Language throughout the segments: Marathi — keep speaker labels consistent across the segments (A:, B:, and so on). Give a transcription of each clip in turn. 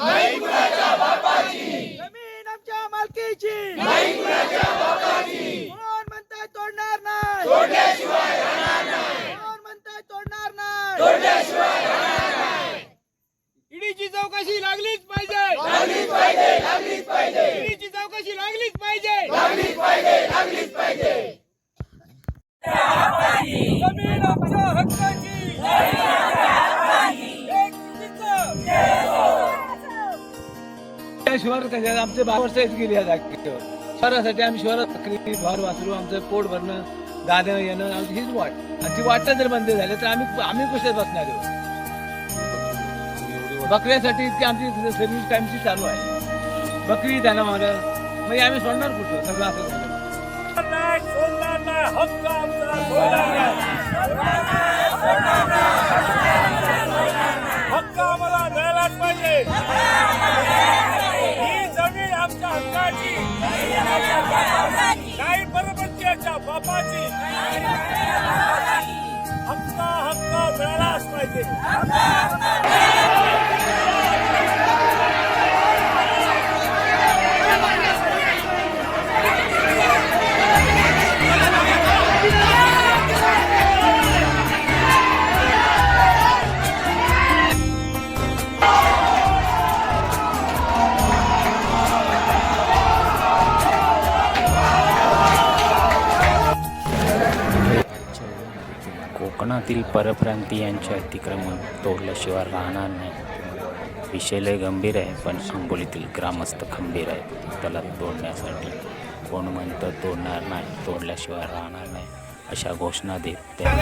A: नाही कुणाच्या बापाची
B: जमीन आमच्या मालकीची
A: नाही कुणाच्या बापाची
B: कोण म्हणताय तोडणार नाही
A: तोडल्याशिवाय राहणार नाही
B: कोण म्हणताय तोडणार नाही
A: तोडल्याशिवाय राहणार नाही
B: ईडीची चौकशी लागलीच पाहिजे.
A: लागलीच पाहिजे लागलीच पाहिजे
B: ईडीची चौकशी लागलीच पाहिजे.
A: लागलीच पाहिजे लागलीच पाहिजे.
B: जमीन
C: त्या शहर कशा आमचे बारा वर्ष येत गेली या जागेवर शहरासाठी. आम्ही शहरात नोकरी, घर वाचरू आमचं पोट भरणं गाणं येणं आमची हीच वाट. आणि ती वाटणं जर बंद झाली तर आम्ही आम्ही कुशात बसणार आहोत बकऱ्यासाठी इतकी आमची सर्व्हिस टाइमची चालू आहे. बकरी त्यांना मारं. म्हणजे आम्ही सोडणार कुठं? सगळं असं झालं.
B: हक्क आम्हाला द्यायलाच पाहिजे. जमीन हक्काची नाही बरोबरच्या बापाची. हक्का हक्का मिळालाच पाहिजे
D: कोकणातील परप्रांतीयांचे अतिक्रमण तोडल्याशिवाय राहणार नाही. विषय लय गंभीर आहे पण हिंगोलीतील ग्रामस्थ खंबीर आहेत. त्याला तोडण्यासाठी कोण म्हणतं तोडणार नाही तोडल्याशिवाय राहणार नाही अशा घोषणा देत त्या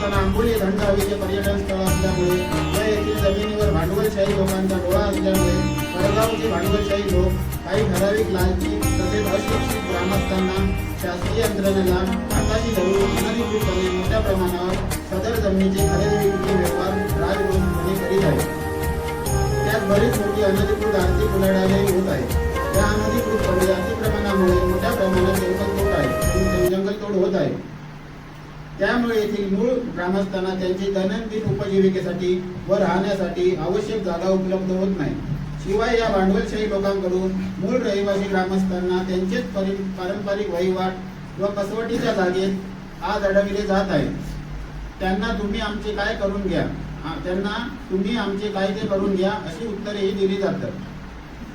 E: असताना आंबोली थंड हवेचे पर्यटन स्थळ असल्यामुळे व येथील जमिनीवर भांडवलशाही लोकांचा डोळा असल्यामुळे परगावचे भांडवलशाही लोक काही ठराविक लालची तसेच अशिक्षित ग्रामस्थांना शासकीय यंत्रणेला हाताशी धरून अनधिकृतपणे मोठ्या प्रमाणावर सदर जमिनीचे खरेदी विक्री व्यवहार राजरोसपणे करीत आहे त्यात बरीच मोठी अनधिकृत आर्थिक उलाढाले होत आहे या अनधिकृतपणे अतिक्रमणामुळे मोठ्या प्रमाणात जंगलतोड आहे. जंगलतोड होत आहे. त्यामुळे येथील मूळ ग्रामस्थांना त्यांची दैनंदिन उपजीविकेसाठी व राहण्यासाठी आवश्यक जागा उपलब्ध होत नाही. शिवाय या भांडवलशाही लोकांकडून मूळ रहिवासी ग्रामस्थांना त्यांचेच परि पारंपरिक वहिवाट व कसवटीच्या जागेत आज अडविले जात आहे. त्यांना तुम्ही आमचे काय करून घ्या? त्यांना तुम्ही आमचे काय ते करून घ्या अशी उत्तरेही दिली जातात.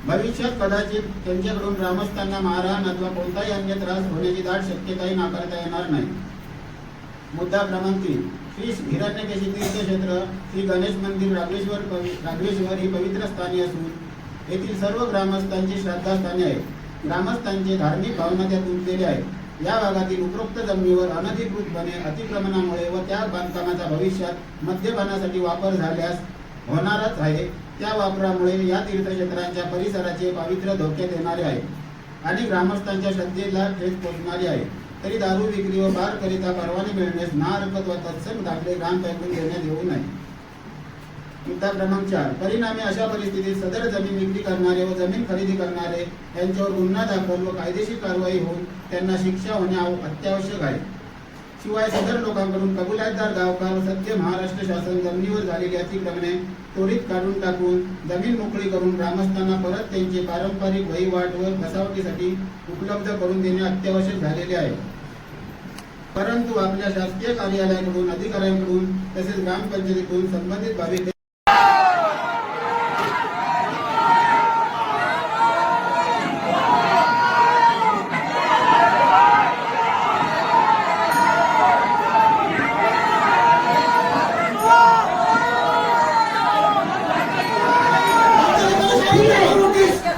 E: भविष्यात कदाचित त्यांच्याकडून ग्रामस्थांना मारहाण अथवा कोणताही अन्य त्रास होण्याची दाट शक्यताही नाकारता येणार नाही. मुद्दा क्रमांक तीन. श्री हिरण्यकेशी तीर्थक्षेत्र श्री गणेश मंदिर राघवेश्वर पवि- ही पवित्र स्थाने असून येथील सर्व ग्रामस्थांची श्रद्धास्थाने आहेत. ग्रामस्थांचे धार्मिक भावना त्यात गुंतलेल्या आहेत. या भागातील उपरोक्त जमिनीवर अनधिकृतपणे अतिक्रमणामुळे व त्या बांधकामाचा भविष्यात मद्यपानासाठी वापर झाल्यास होणारच आहे. त्या वापरामुळे या तीर्थक्षेत्रांच्या परिसराचे पावित्र्य धोक्यात येणारे आहे आणि ग्रामस्थांच्या श्रद्धेला ठेच पोचणारे आहे तरी दारू विक्री व बार करिता परवाने मिळण्यास ना हरकत व तत्सम दाखले ग्रामपंचायतून घेण्यात येऊ नये. मुद्दा क्रमांक चार. परिणामी अशा परिस्थितीत सदर जमीन विक्री करणारे व जमीन खरेदी करणारे यांच्यावर गुन्हा दाखल व कायदेशीर कारवाई होऊन त्यांना शिक्षा होणे अत्यावश्यक आहे. शिवाय सदर लोकांकडून कबुलातदार गावकार व सत्य महाराष्ट्र शासन जमिनीवर झालेली अतिक्रमणे त्वरित काढून टाकून जमीन मोकळी करून ग्रामस्थांना परत त्यांचे पारंपरिक वहिवाट व फसावटीसाठी उपलब्ध करून देणे अत्यावश्यक झालेले आहे. परंतु आपल्या शासकीय कार्यालयाकडून अधिकाऱ्यांकडून तसेच ग्रामपंचायतीकडून संबंधित बाबी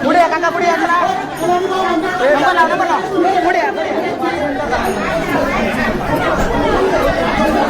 F: पुढे काका पुढे. पुढे पुढे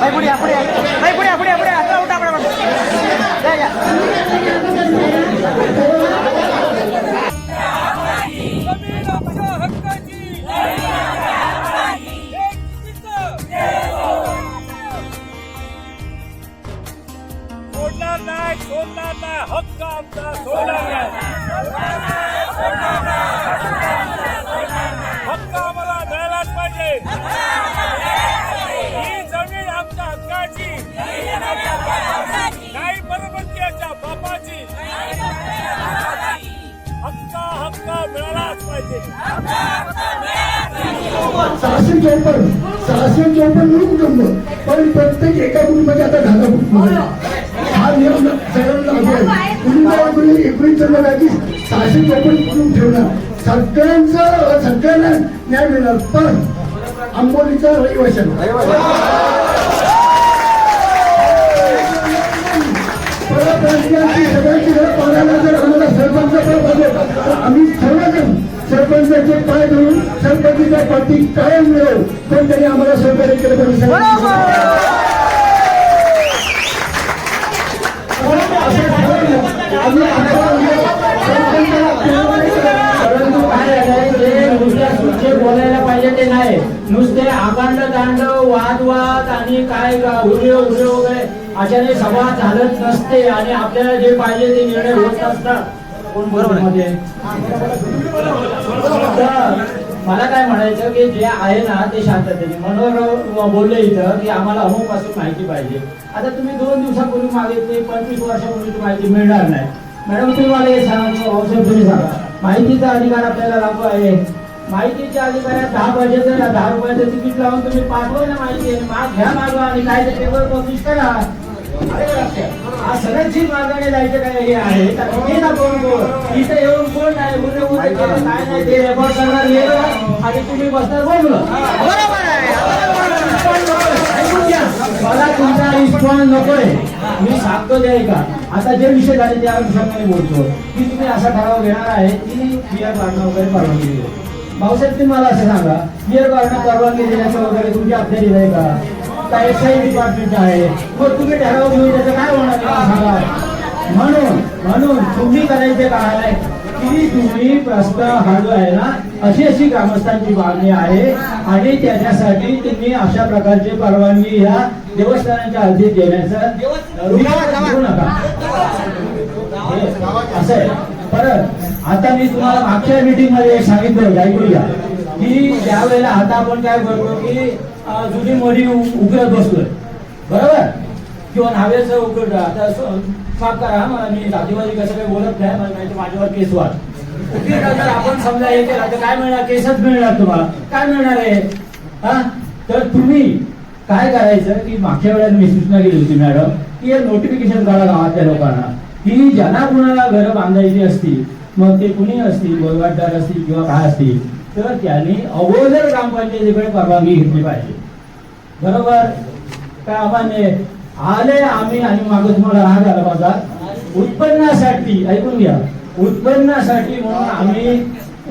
F: पुढे पुढे या बाई पुढे पुढे पुढे आता उठा
B: सोडणार नाही सोडणार नाही. हक्क आमचा सोडणार नाही. हक्क आम्हाला द्यायलाच पाहिजे. नाही परमंत्र्याच्या बापाची. मिळालाच पाहिजे.
G: सहाशे चौपन्न सहाशे चौपन्न कुटुंब पण प्रत्येक एका कुटुंबाचे आता धागा दहा कुटुंब हा नियम सगळ्यांना लागू आहे. कुटुंब एकोणीस सहाशे चौपन्न कुटुंब ठेवणार. सगळ्यांचं सगळ्यांना न्याय मिळणार. पण आंबोलीचा रहिवाशांना. सगळ्यांची सगळ्यांची जर पाहायला जर आम्हाला सरपंच पाहिजे तर आम्ही सर्वजण सरपंचाचे पाय धरून सरपंचीच्या पाठी कायम मिळवू पण त्यांनी आम्हाला सहकार्य केलं पाहिजे
H: बोलायला पाहिजे ते नाही नुसते आकांड तांड वाद वाद आणि काय उरे उरे वगैरे अशाने सभा चालत नसते आणि आपल्याला जे पाहिजे ते निर्णय होत असतात कोण बरोबर मला काय म्हणायचं की जे आहे ना ते शांततेने. मनोहर बोलले इथं की आम्हाला अमुकपासून माहिती पाहिजे. आता तुम्ही दोन दिवसापूर्वी मागितली पंचवीस वर्षापूर्वी ती माहिती मिळणार नाही. मॅडम तुम्ही मला हे सांगा औषध तुम्ही सांगा. माहितीचा अधिकार आपल्याला लागू आहे. माहितीच्या अधिकारात दहा पाहिजे दहा रुपयाचं तिकीट लावून तुम्ही पाठवा ना माहिती. माग घ्या मागवा आणि काय ते पेपर पब्लिश करा. हा सगळ्यांची मागणी जायचं काय हे आहे? हे ना कोण कोण इथं येऊन कोण नाही उरे केलं काय नाही ते रेकॉर्ड करणार आणि तुम्ही बसणार बोललं
F: बरोबर आहे
H: ऐकून घ्या. मला तुमचा रिस्पॉन्स नकोय. मी सांगतो ते ऐका. आता जे विषय झाले त्या अनुषंगाने बोलतो की तुम्ही असा ठराव घेणार आहे की बियर काढणं वगैरे परवानगी दिली. भाऊसाहेब तुम्ही मला असं सांगा. बियर काढणं परवानगी देण्याचं वगैरे तुमची अखत्यारीत आहे का? एसआय डिपार्टमेंट आहे. मग तुम्ही ठराव घेऊन त्याचं काय होणार आहे? सांगा. म्हणून म्हणून तुम्ही करायचे काय आहे की तुम्ही प्रश्न हा आहे ना अशी अशी ग्रामस्थांची मागणी आहे. आणि त्याच्यासाठी तुम्ही अशा प्रकारची परवानगी ह्या देवस्थानाच्या हद्दीत देण्याचं विचार करू नका. असं आहे. परत आता मी तुम्हाला मागच्या मीटिंगमध्ये सांगितलं ऐकूया की ज्या वेळेला आता आपण काय करतो की जुनी मोडी उ- उकरत बसतोय बरोबर? किंवा नावेच उकरत आता माफ करा मला मी जातीवादी कसं काही बोलत नाही मला माहिती माझ्यावर केस वाढ. जर आपण समजा हे केला तर काय मिळणार? केसच मिळणार तुम्हाला. काय मिळणार आहे? हा? तर तुम्ही काय करायचं की मागच्या वेळेला मी सूचना केली होती मॅडम की हे नोटिफिकेशन काढा गावातल्या लोकांना की ज्यांना कुणाला घरं बांधायची असतील मग ते कुणी असतील वहिवाटदार असतील किंवा काय असतील तर त्यांनी अगोदर ग्रामपंचायतीकडे परवानगी घेतली पाहिजे. बरोबर? काय आहे? आले आम्ही आणि मागं तुम्हाला राग आला माझा उत्पन्नासाठी ऐकून घ्या. उत्पन्नासाठी म्हणून आम्ही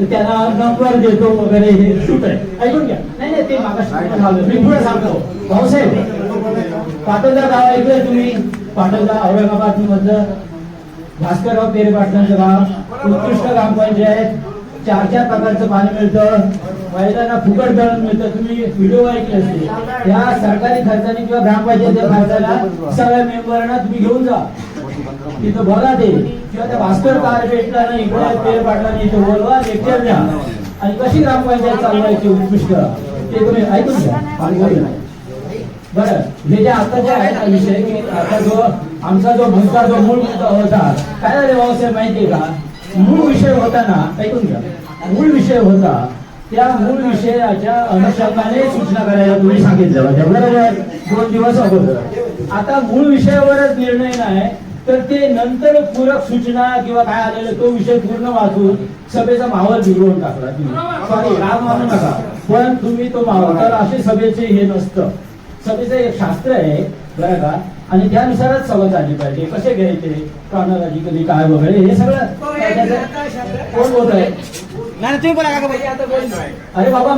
H: त्याला नंबर देतो वगैरे हे सूट आहे. ऐकून घ्या. नाही नाही ते मागा मी पुढे सांगतो. भाऊसाहेब पाटोदा गाव ऐकलंय तुम्ही? पाटोदा औरंगाबाद मधलं भास्करराव पेरे पाटलांचं गाव. उत्कृष्ट ग्रामपंचायत. चार चार प्रकारचं पाणी मिळतं. महिलांना फुकट दळण मिळतं. तुम्ही व्हिडिओ ऐकले असते या सरकारी खर्चाने किंवा ग्रामपंचायतीच्या खर्चाला सगळ्या मेंबरांना तुम्ही घेऊन जा. तिथं बघा ते. किंवा त्या भास्कर कार भेटला नाही इकडे पाडला नाही इथं बोलवा लेक्चर द्या. आणि कशी ग्रामपंचायत चालवायची उत्कृष्ट? ते तुम्ही ऐकून घ्या. बरं. हे जे आता जे आहे ना विषय की आता जो आमचा जो मुद्दा जो मूळ मुद्दा होता काय झाले भाऊसाहेब माहितीये का? मूळ विषय होता ना ऐकून घ्या. मूळ विषय होता त्या मूळ विषयाच्या अनुषंगाने सूचना करायला तुम्ही सांगितलं? म्हणजे होत्या दोन दिवस अगोदर. आता मूळ विषयावरच निर्णय नाही तर ते नंतर पूरक सूचना किंवा काय आलेलं तो विषय पूर्ण वाचून सभेचा माहोल बिघडवून टाकला. तुम्ही सॉरी राग मानू नका पण तुम्ही तो माहोल तर असे सभेचे हे नसतं. सभेचं एक शास्त्र आहे बरं का? आणि त्यानुसारच सभा झाली पाहिजे. कसे घ्यायचे? क्रॉनॉलॉजिकली काय वगैरे हे सगळं कोण बोलत आहे
I: नाही तुम्ही बोला बोल
H: अरे बाबा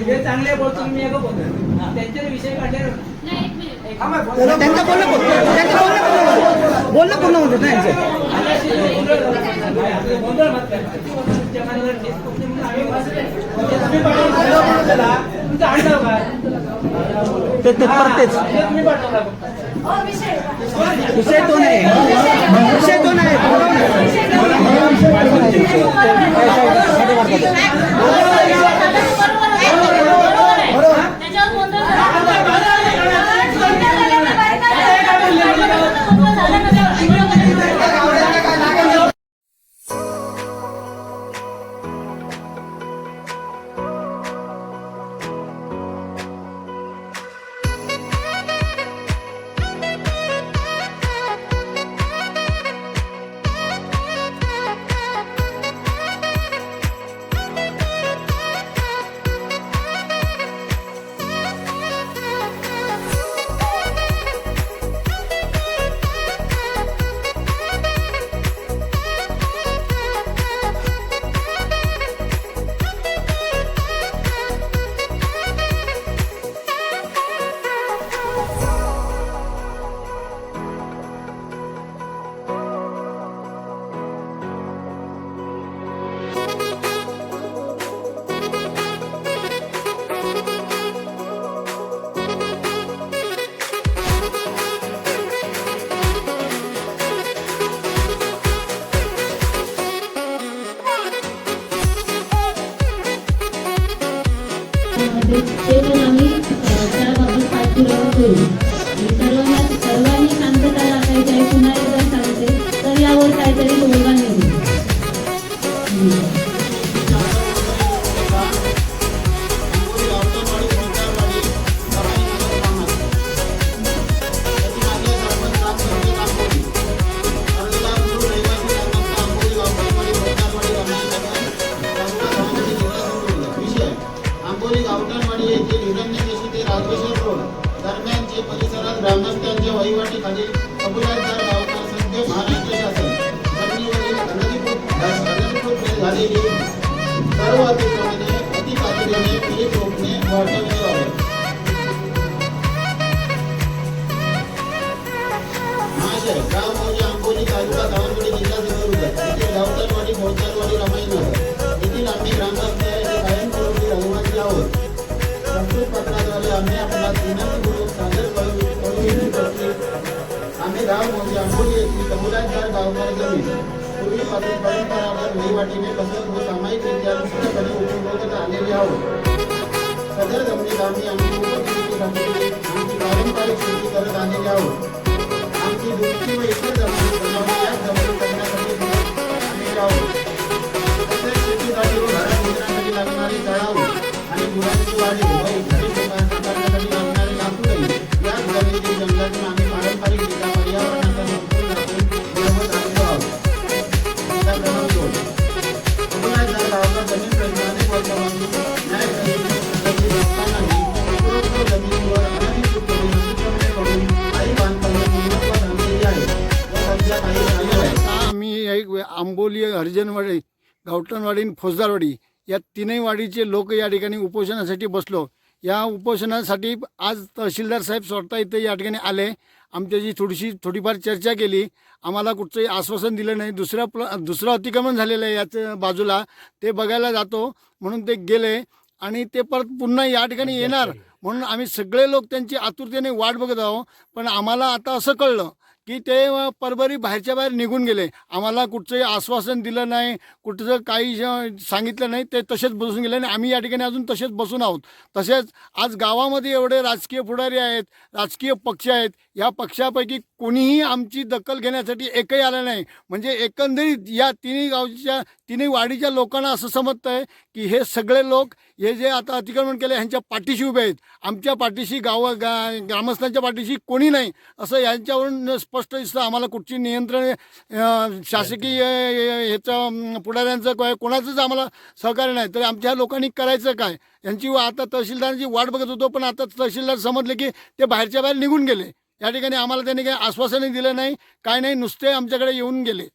I: हे चांगले बोलतो मी एक बोलतो त्यांचे विषय काढले
J: नाही, एक मिनिट.
I: त्यांचं बोलणं पूर्ण- त्यांचं बोलणं पूर्ण- बोलणं पूर्ण होतं ना यांचं ते ते परतेच
J: हो, विषय.
I: विषय दोन आहे विषय दोन आहे
E: ग्रामस्थांच्या वहिवाटीखाली कबुलातदार गावकर संघ महाराष्ट्र शासन जमिनीवरील अनधिकृत झालेली. सर्व अतिक्रमणे अतितातडीने त्वरित रोखणे वाटवणे बाबत महाशय गाव म्हणजे आंबोली, तालुका दावणगडी जिल्हा सिंधुदुर्ग येथील गावतलवाडी भोवतालवाडी रमाईनगर येथील आम्ही ग्रामस्थ कायमस्वरूपी रहिवासी आहोत. प्रस्तुत पत्राद्वारे आम्ही आपला विनंतीपूर्वक आम्ही गाव म्हणजे आंबोली येथील कमुलातदार गावकार जमीन पूर्वीपासून परंपरागत वहिवाटीने तसंच व सामायिकरित्या दुसऱ्याकडे उपभोगत आलेले आहोत. सदर जमिनीत आम्ही आमची उपस्थिती आमची पारंपरिक शेती करत आलेले आहोत. आमची दुसरी व इतर
K: गावठणवाडी आणि फौजदारवाडी या तीनही वाडीचे लोक या ठिकाणी उपोषणासाठी बसलो. या उपोषणासाठी आज तहसीलदार साहेब स्वतः इथे या ठिकाणी आले. आमच्याशी थोडीशी थोडीफार चर्चा केली. आम्हाला कुठचंही आश्वासन दिलं नाही. दुसऱ्या प्ल दुसरं अतिक्रमण झालेलं आहे याचं बाजूला. ते बघायला जातो. म्हणून ते गेले. आणि ते परत पुन्हा या ठिकाणी येणार. म्हणून आम्ही सगळे लोक त्यांची आतुरतेने वाट बघत आहोत. पण आम्हाला आता असं कळलं की ते परभरी बाहेरच्या बाहेर निघून गेले. आम्हाला कुठचंही आश्वासन दिलं नाही कुठचं काही सांगितलं नाही ते तसेच बसून गेले आणि आम्ही या ठिकाणी अजून तसेच बसून आहोत. तसेच आज गावामध्ये एवढे राजकीय पुढारी आहेत राजकीय पक्ष आहेत या पक्षापैकी कोणीही आमची दखल घेण्यासाठी एकही आलं नाही. म्हणजे एकंदरीत या तिन्ही गावच्या तिन्ही वाडीच्या लोकांना असं समजतं आहे की हे सगळे लोक हे जे आता अतिक्रमण केले ह्यांच्या पाठीशी उभे आहेत. आमच्या पाठीशी गाव गा ग्रामस्थांच्या पाठीशी कोणी नाही असं यांच्यावरून स्पष्ट दिसतं आम्हाला कुठची नियंत्रण शासकीय अं, ह्याचं अं, पुढाऱ्यांचं काय कोणाचंच आम्हाला सहकार्य नाही. तर आमच्या लोकांनी करायचं काय? यांची आता तहसीलदारांची वाट बघत होतो पण आता तहसीलदार समजले की ते बाहेरच्या बाहेर निघून गेले. या ठिकाणी आम्हाला त्यांनी काही आश्वासनही दिलं नाही. काय नाही नुसते आमच्याकडे येऊन गेले.